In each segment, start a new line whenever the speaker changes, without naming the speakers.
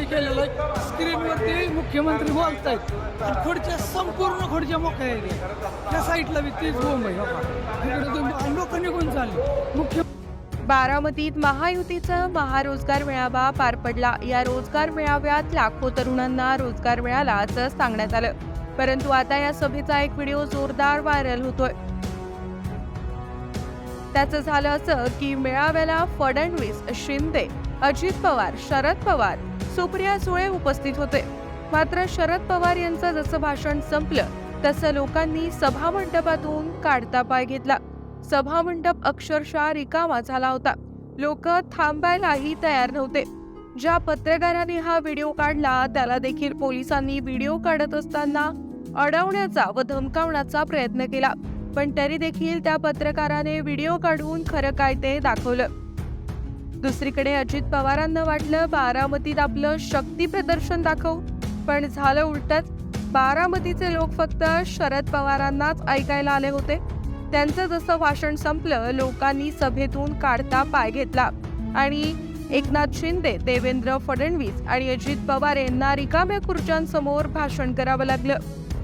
विषय केलेला आहे. स्क्रीनवरती मुख्यमंत्री बोलतायत. आणि खुर्च्या संपूर्ण खुर्च्या मोकळ्या आहेत. त्या साईडला बी तीच बोंब आहे लोक निघून चालले. मुख्य
बारामतीत महायुतीचा महारोजगार मेळावा पार पडला. या रोजगार मेळाव्यात लाखो तरुणांना रोजगार मिळाला असं सांगण्यात आलं. परंतु आता या सभेचा एक व्हिडिओ जोरदार व्हायरल होतोय. त्याचं झालं असं की मेळाव्याला फडणवीस शिंदे अजित पवार शरद पवार सुप्रिया सुळे उपस्थित होते. मात्र शरद पवार यांचं जसं भाषण संपलं तसं लोकांनी सभामंडपातून काढता पाय घेतला. सभामंडप अक्षरशः रिकामा झाला होता. लोक थांबायलाही तयार नव्हते. ज्या पत्रकाराने हा व्हिडिओ काढला त्याला देखील पोलिसांनी व्हिडिओ काढत असताना अडवण्याचा व धमकावण्याचा प्रयत्न केला. पण तरी देखील त्या पत्रकाराने व्हिडिओ काढून खरं काय ते दाखवलं. दुसरीकडे अजित पवारांना वाटलं बारामतीत आपलं शक्ती प्रदर्शन दाखवू. पण झालं उलटच. बारामतीचे लोक फक्त शरद पवारांनाच ऐकायला आले होते. त्यांचं जसं भाषण संपलं लोकांनी सभेतून काढता पाय घेतला. आणि एकनाथ शिंदे देवेंद्र फडणवीस आणि अजित पवार यांना रिकाम्या खुर्च्यांसमोर भाषण करावं लागलं.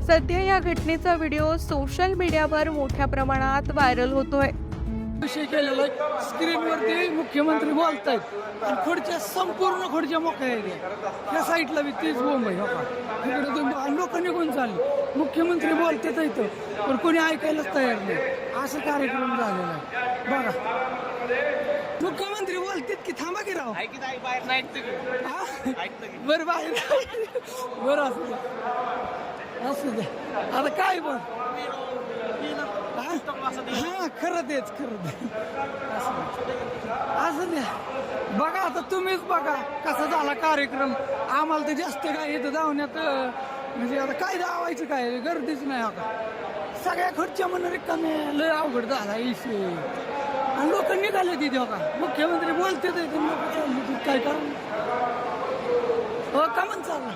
सध्या या घटनेचा व्हिडिओ सोशल मीडियावर मोठ्या प्रमाणात व्हायरल होतोय.
विषय केलेला आहे. स्क्रीनवरती मुख्यमंत्री बोलतायत. आणि खुर्च्या संपूर्ण खुर्च्या मोकळ्या आहेत. त्या साईडला बी तीच बोंब आहे. इकडे तुम्ही लोक निघून चालले. मुख्यमंत्री बोलतात इथं पण कोणी ऐकायलाच तयार नाही. असं कार्यक्रम झालेला आहे. बघा. मुख्यमंत्री बोलतात की थांबा की राव? बरं बाहेर बरं असू द्या असू द्या आता काय बोल? हा खरं तेच खरं ते असं द्या बघा आता तुम्हीच बघा कसा झाला कार्यक्रम. आम्हाला तर जास्त काय इथं धावण्यात म्हणजे आता काय धावायचं काय गर्दीच नाही आता. सगळ्या खुर्च्या म्हणून कमी लय अवघड झाला इशे आणि लोक निघाले तिथे का मुख्यमंत्री बोलते ते लोक काय करा हो का म्हण चालला?